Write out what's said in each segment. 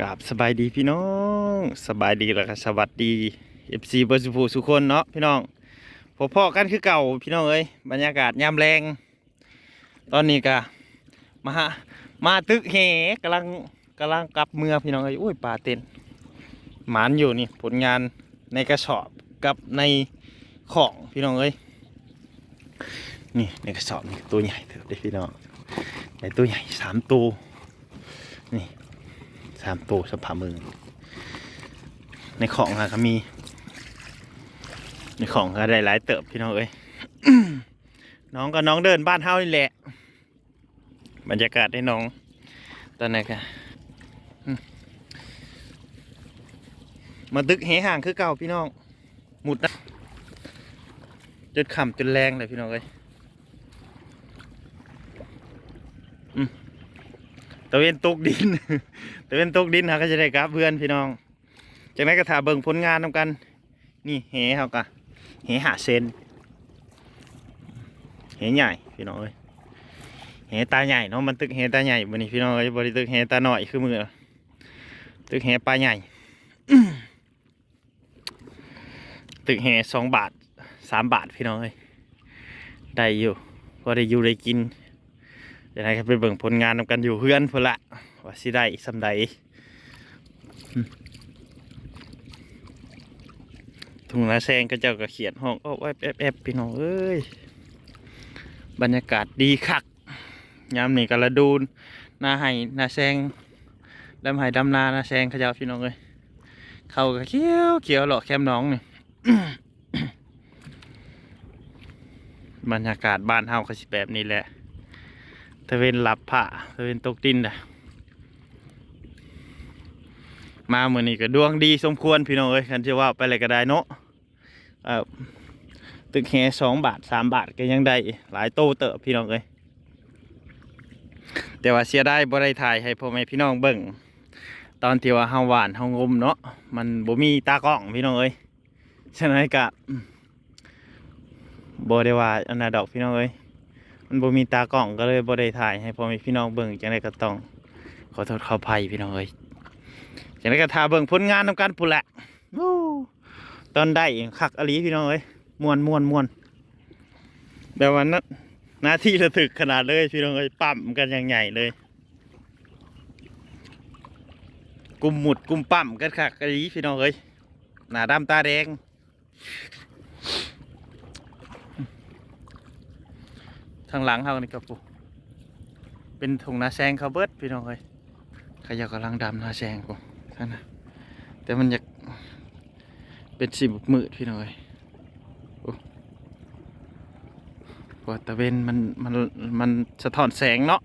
กับสบายดีพี่น้องสบายดีแล้วก็สวัสดีเอฟซีเบอร์สุภูสุคนเนาะพี่น้องพอพ่อกันคือเก่าพี่น้องเอ้ยบรรยากาศยามแรง ตอนนี้ก็มามาตึกแหกำลังกำลังกลับเมืองพี่น้องเอ้ยอุ้ยปลาเต็นหมานอยู่นี่ผลงานในกระสอบกับในของพี่น้องเอ้ยนี่ในกระสอบนี่ตัวใหญ่เถอะเด้พี่น้องในตัวใหญ่สามตัวนี่ สามตัวสภามือ ในของอะก็มี ในของก็ได้หลายเติบพี่น้องเอ้ยน้องก็น้องเดินบ้านเฮานี่แหละ บรรยากาศให้น้อง ตอนนี้ก็อืมมาตึกเหห่างคือเก่าพี่น้องหมุดนะจนขำจนแรงเลยพี่น้องเอ้ยอืม ตะเวนตกดิน ตะเวนตกดินหาก็จะได้กราบเพื่อนพี่น้อง จากนั้นก็ถ่าเบิ่งผลงานนำกัน นี่เหเฮากะเหหาเซนเหใหญ่พี่น้องเอ้ยเหตาใหญ่เนาะมันตึกเหตาใหญ่บันนี้พี่น้องเอ้ยบริตึกเหตาหน่อยคือมือตึกเหปลาใหญ่ ตึกเหสองบาทสามบาทพี่น้องเอ้ยได้อยู่พอได้อยู่ได้กิน เดี๋ยวให้ไปเบิ่งผลงานนำกันอยู่เพื่อนเพุ่นละว่าสิได้สำใดถุงนาแซงก็เจ้าก็เขียนห้องโอ้ยแอบแอบพี่น้องเอ้ยบรรยากาศดีคักยามนี่กระดูนนาไห้นาแซงดำไห้ดำนานาแซงขาเจ้าพี่น้องเอ้ยเขาก็เขียวเขียวหล่อแคมน้องนี่บรรยากาศบ้านเฮาก็สิแบบนี้แหละ ตะเวนหลับผ้าตะเวนตกดินนะมาเหมือนี้ก็ดวงดีสมควรพี่น้องเอ้ยคันที่ว่าไปอะไรก็ได้เนาะเอ่อตึกแฮสองบาทสามบาทก็ยังได้หลายโตเตอะพี่น้องเอ้ยแต่ว่าเสียได้บ่ได้ถ่ายให้พ่อแม่พี่น้องเบิ่งตอนที่ว่าเฮาหวานเฮางมเนาะมันบ่มีตากล้องพี่น้องเอ้ยฉะนั้นก็บ่ได้ว่าอันน่ะดอกพี่น้องเอ้ย มันบ่มีตากล้องก็เลยบ่ได้ถ่ายให้พ่อแม่พี่น้องเบิ่งจังไดก็ต้อง ขอโทษขออภัยพี่น้องเอ้ยจากนั้นก็ทาเบิ่งผลงานทำการปุ่นแหละตอนได้คักอลีพี่น้องเอ้ยมวนมวนมวนแบบวันนั้นหน้าที่ระถึกขนาดเลยพี่น้องเอ้ยปั๊มกันอย่างใหญ่เลยกุมหมุดกุมปั๊มกันคักอลีพี่น้องเอ้ยหน้าดำตาแดง ทางหลังเขานี่ครับปุ๊เป็นถุงนาแซงเขาเบิดพี่น้องเอ้ยขยากกำลังดำนาแซงปุ๊นั่นนะแต่มันอยากเป็นสีบุกมืดพี่น้อยโอ้เพราตะเวนมันมันมันสะท้อนแสงเนาะ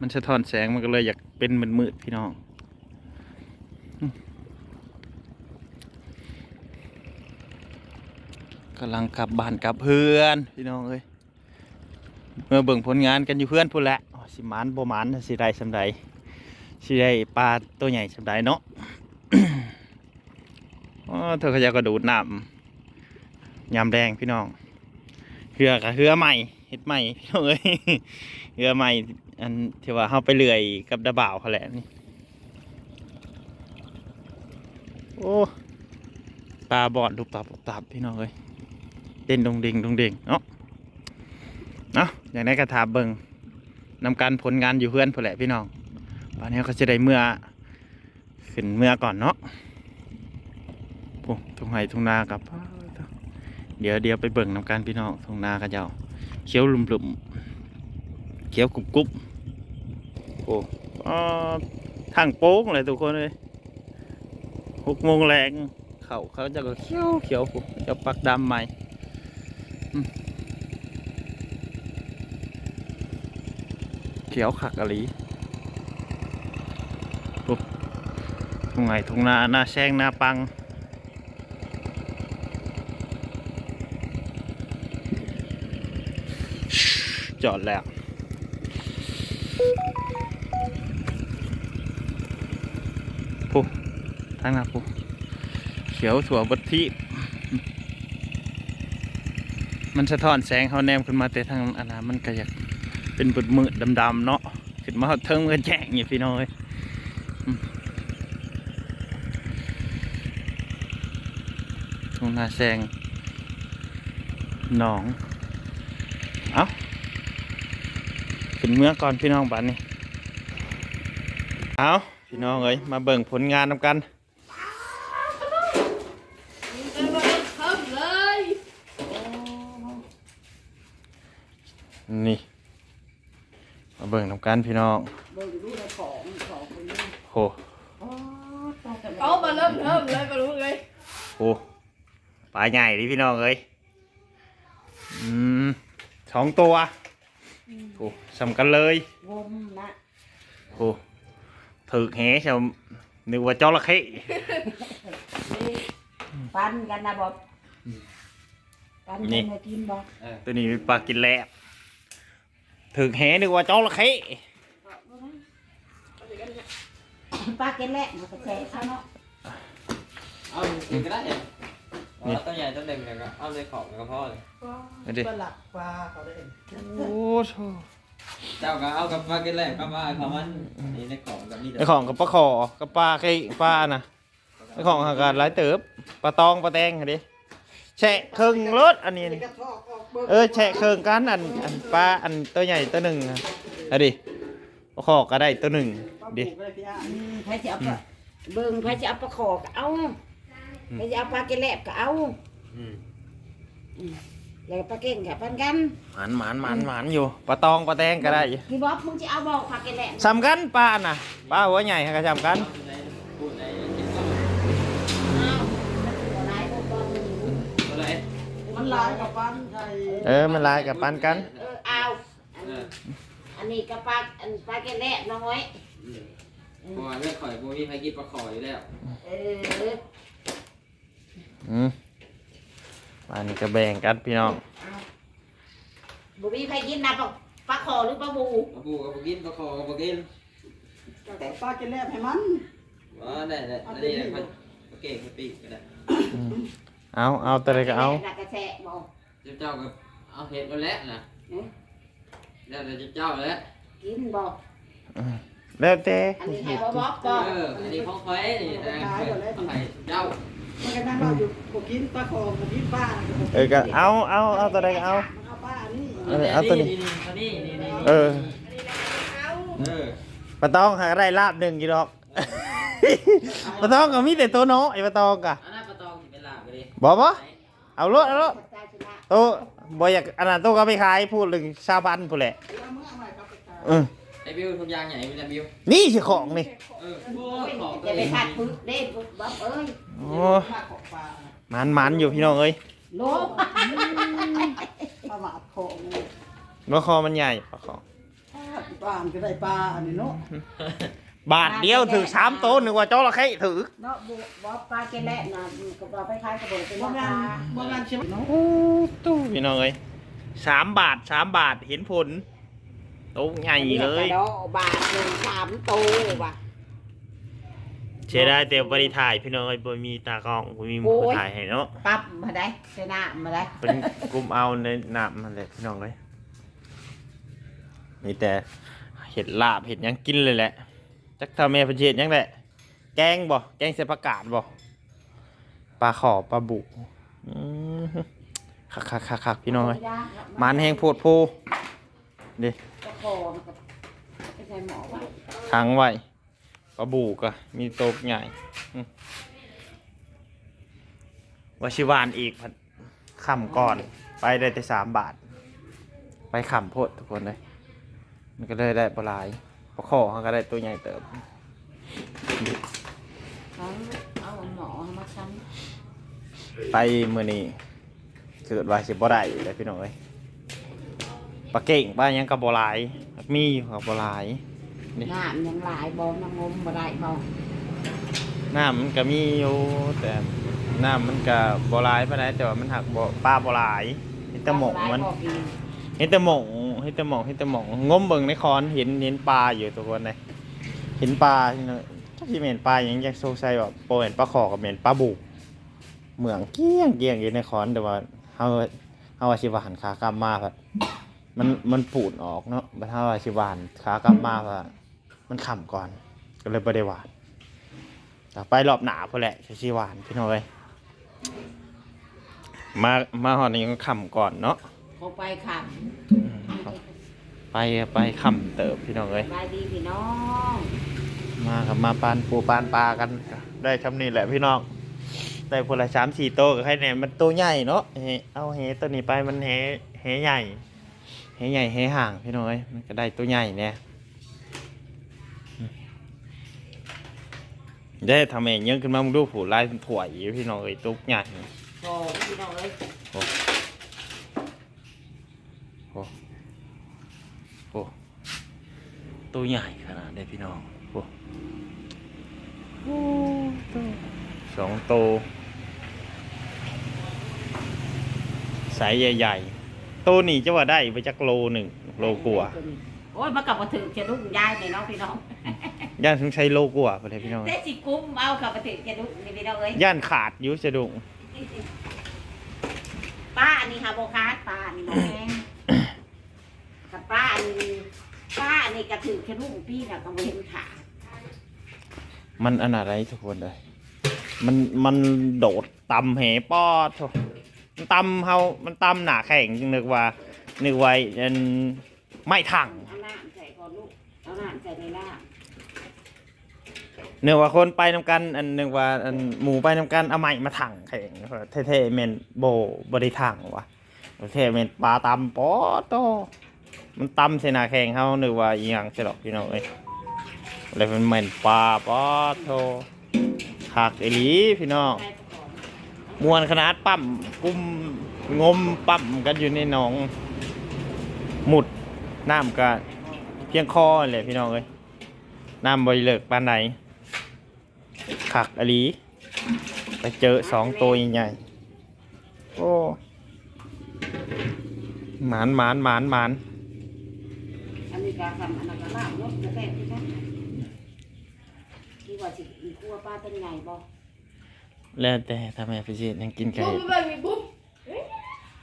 มันสะท้อนแสงมันก็เลยอยากเป็นมืดมืดพี่น้องกำลังกลับบ้านกลับเพื่อนพี่น้องเอ้ย เมื่อเบิ่งผลงานกันอยู่เพื่อนพูดแหละสิมานบ่มานสิได้สำใดสิได้ปลาตัวใหญ่สำไดเนาะเธอขาจะกระดูดน้ำยำแดงพี่น้องเหือกเหือใหม่เห็ดใหม่พี่น้องเอ้ยเหือใหม่อันที่ว่าเฮาไปเลื่อยกับดาบ่าวเขาแหละนี่โอ้ปลาบอดลูกปลาปตับพี่น้องเอ้ยเต้นดงเด้งดงเด้งเนาะ เนาะอย่างนี้ก็ถาเบิ่งนำการผลงานอยู่เพื่อนพอแหละพี่น้องตอนนี้ก็จะได้เมื่อขึ้นเมื่อก่อนเนาะโอ้ทุ่งไห่ทุ่งนากับ เดี๋ยวเดี๋ยวไปเบิ่งนำการพี่น้องทุ่งนากันเจ้าเขียวลุ่มลุ่มเขียวกรุบกรุบโอ้อ่ทางโป้งเลยทุกคนเลยหกโมงแรงเขาเขาจะก็เขียวเขียวจะปักดำใหม่อืม เขียวขักอะลีทุ่งไห่ทุ่งนาหน้าแซงหน้าปัง จอดแล้วปุ๊ทางหน้าปุ๊เขียวถั่วบดที่มันสะท้อนแสงเขาแนมขึ้นมาแต่ทางอันนั้นมันก็อยาก เป็นปืดมืดดำๆเนาะขึ้นมาเทิงกันแจ้งอย่างพี่น้อยทุ่งนาแซงหนอง เอาขึ้นเมื่อก่อนพี่น้องบ้านนี่เอาพี่น้องเอ้ยมาเบิ่งผลงานนำกัน กันพี่น้องเบิ่งดูในของของคนนี้โหอ๋อตากันเขามาเริ่มเพิ่มเลยก็รู้เลยโหปลาใหญ่ดิพี่น้องเอ้ยอืมสองตัวโหสำกันเลยงมนะโหถึกแหชาวนึกว่าจระเข้นี่ปันกันนะบอกปันนี่กันมากินบอกตัวนี้เป็นปลากินแลบ ถึกแหนึกว่าจระเข้ปลาเก็นแหละมันก็แช่ซะเนาะเอาอีกก็ได้เนี่ยเอาตัวใหญ่ตัวเด็กเนี่ยก็เอาในของกับพ่อเลยเอาดิปลาหลักปลาเขาได้โอ้โหเจ้าก็เอากับปลาเกล็ดแรกกับปลาเขามันนี่ในของกับนี่ไอของกับปลาขอกับปลาไข่ปลาน่ะไอของหาการหลายเติบปลาตองปลาแตงค่ะดิ แฉะเครื่องรถอันนี้นี่กระทอกออกเบิ่งเออแฉะเครื่องกันอันอันปลาอันตัวใหญ่ตัวหนึ่งอะเอาดิปลาขอก็ได้ตัวหนึ่งดิอืมใครจะเอาปลาเบิ่งใครจะเอาปลาขอก็เอาใครจะเอาปลาเก็นแหลบก็เอาอืมแล้วปลาเก่งกับปันกันหมานหมานหมานหมานอยู่ปลาตองปลาแตงก็ได้พี่บ๊อบมึงจะเอาบอกปลาเก็นแหลบสำกันปลาน่ะปลาหัวใหญ่ก็สำกันพูดในกินก็ อ้าวตัวไหนบอกบอกมึง ตัวไหน มันหลายกับปันไทยเออมันลายกับปันกันเออเอาอันเอออันนี้ก็ปลาอันปลาแกะแลบน้อยเพราะว่าเลือดข่อยกูมีใครกินปลาขออยู่แล้วเอออืมอันนี้ก็แบ่งกันพี่น้องบุบีใครกินนะปลาปลาคอหรือปลาบูปลาปูกับปลากินปลาขอกับปลากินแต่ปลาแกะแลบให้มันว่าได้ได้อันนี้มันปลาเก่งปลาปีกก็ได้อืม เอาเอาตัวใดก็เอากระแทะบอกเจ้าก็เอาเห็ดมาแล้วนะแล้วแต่เจ้าแล้วกินบอกอืมแล้วแต่อันนี้ให้บ๊อบบอกบอกเอออันนี้ของไฟนี่นะเอาให้เจ้ามันก็นั่งเราอยู่กูกินปลาคอกูกินปลาเออก็เอาเอาเอาตัวใดก็เอา มันเอาปลาอันนี้เออเอาตัวนี้ตัวนี้นี่นี่เออ เออปลาตองหาได้ลาบหนึ่งกี่ดอกปลาตองก็มีแต่ตัวน้อยปลาตองกะอัน บไปดิบอกปะเอารถเอารถใจชนะตัวบอยากอันนั้นตัวก็ไม่ขายพูดถึงชาวพันธุ์พูดแหละเออไอบิวทุกอย่างใหญ่มีแต่บิวนี่สิของนี่เออโอ้ของตัจะวไปเองขาดปึ๊กเด้บ๊อบเอ้ยโอ้มันมันอยู่พี่น้องเอ้ยโลปลาหมาดของปลาคอมันใหญ่ปลาคอปลามันก็ได้ปลาอันนี้เนาะ บาทเดียวถือสามโตวนึกว่าจระเข้ถือเนาะบ๊อบปลาแกะแลบนะกับเราไปขายกระบอกเป็นบ่ราแม่คานบ่แม่นชิมเนาะโอ้ตู้พี่น้องเอ้ยสามบาทสามบาทเห็นผลโตวใหญ่เลยกระดอกบาทหนึ่งสามโตว่ะเชียได้แต่บริถ่ายพี่น้องเอ้ยบ่มีตากล้องบ่มีมืโอ้อยถ่ายให้เนาะปั๊บมาได้ชนะมาได้เป็นกลุ่มเอาในน้ำมันแหละพี่น้องเลยมีแต่เห็ดลาบเห็ดหยังกินเลยแหละ จักทำแม่เพันเห็ดยังแหละแกงบ่แกงใส่ผักกาดบ่ปลาขอปลาบุคักคักคักคักพี่น้องเลยมันแห้งโพดโพดิถังไว้ปลาบุกอะมีโตกใหญ่วชิวานอีกพันคำก่อน ไปได้แต่สามบาท ไปขำโพดทุกคนเลย มันก็เลยได้ปลาไหลาย ปลาขอเขาก็ได้ตัวใหญ่เติบเอาเอาหมอมาชั้นไปมือนี้เกิดว่าสิบ่ได้เลยพี่น้องเอ้ยปลาเก่งปลาหยังกับบหลาย มีอยู่กับบหลาย นี่น้ำยังหลายบ่น้ำงมบ่ได้บ่น้ำมันก็มีอยู่แต่น้ำมันก็บหลายปานใดแต่ว่ามันหักบ่ปลาบหลายเห็นแต่หมองมันบ่กินเห็นแต่หมอง เห็นแต่หมองเห็นแต่หมองงมเบิ่งในคอนเห็นเห็นปลาอยู่ทุกคนเลยเห็นปลาที่นั่นที่เหม็นปลาอย่างยังโซไซแบบโปเห็นปลาขอกับเหม็นปลาบุกเหมืองเกี้ยงเกี้ยงอยู่ในคอนแต่ว่าเฮาเฮาอาชีวหันขากลับมาแบบมันมันปูดออกเนาะบัดเฮาอาชีวหันขากลับมาแบบมันขำก่อนก็เลยบ่ได้หวานต่อไปรอบหนาพอแหละใช้ชีวานพี่น้อยมามาหอดนี้ก็ขำก่อนเนาะ คงไปขับอืมไปไปขำเติบพี่น้องเอ้ยบายดีพี่น้องมาครับมาปานปูปานปลากัน ได้ทำนี่แหละพี่น้องได้พละสามสี่โตวกับใครเนี่ยมันตัวใหญ่เนาะเฮเอาเฮตัวนี้ไปมันเฮเฮใหญ่เฮใหญ่เฮห่างพี่น้องเอ้ยมันก็ได้ตัวใหญ่เนี่ยอืมได้ทำเองยังขึ้นมามึงดูผูลายเป็นถั่วอยู่พี่น้องเอ้ยตุ๊กใหญ่ พอพี่น้องเอ้ยโอ้โอ้ตัวใหญ่ขนาดนี้พี่น้องโอ้โอ้ตัวสองตัวสายใหญ่ๆตัวนี้จะว่าได้ไปจักโลหนึ่งโลกว่าโอ้ยมากับมาถึงจะลุกยายเลยเนาะพี่น้อง ย่านถึงใช้โลกว่าไปเลยพี่น้องแต่สิกุ้มเอากับมาถึงจะลุกนี่พี่น้องเอ้ยย่านขาดอยุสะดุงป้าอันนี้ค่ะโบคาดป้าอันนี้บ่แห้งกับป้าอันนี้ป้าอันนี้ กระถือแค่ลูกพี่น่ะก็เห็นขามันอันอะไรทุกคนเลย มันมันโดดตำเหปอดโถ่มันตำเฮามันตำหนาแข็งจึงนึกว่านึกไว้อันไม่ถังเอาน้ำใส่ก่อนลูกเอาน้ำใส่ในน้ำเนื่อว่าคนไปนำกัน อันหนึ่งว่าอันหมูไปนำกันเอาไม้มาถังแข่งเท่ๆเมนโบบริถังวะเท่เมนปลาตำปอดโต มันตำเสนาแข่งเขาหรือว่าอีหยังเสยดอกพี่น้องเอ้ยอะไรเป็นเหม็นปลาป๊อโตหักไอหลีพี่น้องมวนขนาดปั๊มกุ้มงมปั๊มกันอยู่ในหนอง หมุดน้ำก็เพียงคอเลยพี่น้องเอ้ยน้ำบริเลิกปานไหนขักอลีไปเจอสองตัวใหญ่โอ้หมานหมานหมานหมาน ก็ทำอันนั้นก็ลาบรสกระแทกที่กันที่ว่าสิมีครัวป้าต้นใหญ่บ่แล้วแต่ทำไมพี่ชิยังกินไก่บุ๊บไปมีบุ๊บ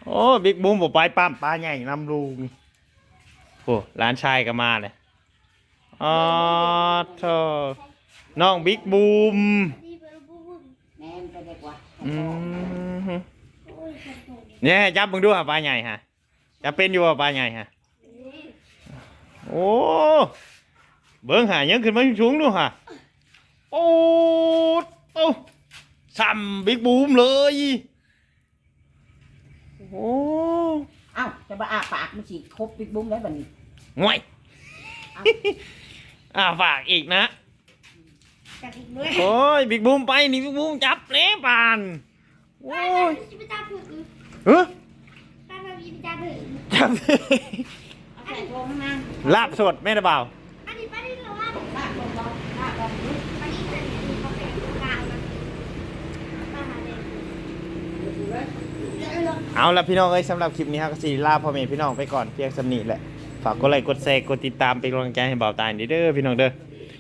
โอ้บิ๊กบูมบอกไปปั๊มปลาใหญ่นำลุงโอ้ร้านชายก็มาเลยอ๋อโธ่น้องบิ๊กบูมแม่นไปได้กว่าอืมเนี่ยจับมึงดูฮะปลาใหญ่ฮะจะเป็นอยู่ว่าปลาใหญ่ฮะ โอ้ เบิ้งหายังขึ้นมาสูงๆดูฮะโอ้โอ้ซ้ำบิ๊กบูมเลย โอ้เอ้าจะมาอาปากมันสิครบบิ๊กบุ้มแล้วบัดนี้ห่วยเอ้าอ่าฝากอีกนะ จากอีกด้วยโอ้ยบิ๊กบูมไปนี่บิ๊กบูมจับเละปานโอ้ยชิบะจ้าผึ่งเฮ้ยป้ามามีจ้าผึ่งจับเอา ใส่โทงมาลาบสดแม่นะเบาอันนี้ป้าได้หรอวะลาบลงบ่ลาบลงลูกป้านี่เป็นเขาเป็นกลางนะป้าหาเลยเอาละพี่น้องเอ้ยสำหรับคลิปนี้ครับก็สีลาพ่อแม่พี่น้องไปก่อนเพียงสำนีแหละฝากกดไลค์กดแชร์กดติดตามเป็นกำลังใจให้เบาตายเด้อพี่น้องเด้อ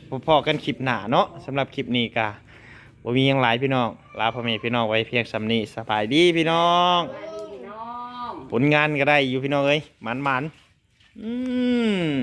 พบพอกันคลิปหน้าเนาะสำหรับคลิปนี้กะบ่มีหยังหลายพี่น้องลาพ่อแม่พี่น้องไว้เพียงสำนีสบายดีพี่น้องสวัสดีพี่น้องผลงานก็ได้อยู่พี่น้องเอ้ยมันๆอื ม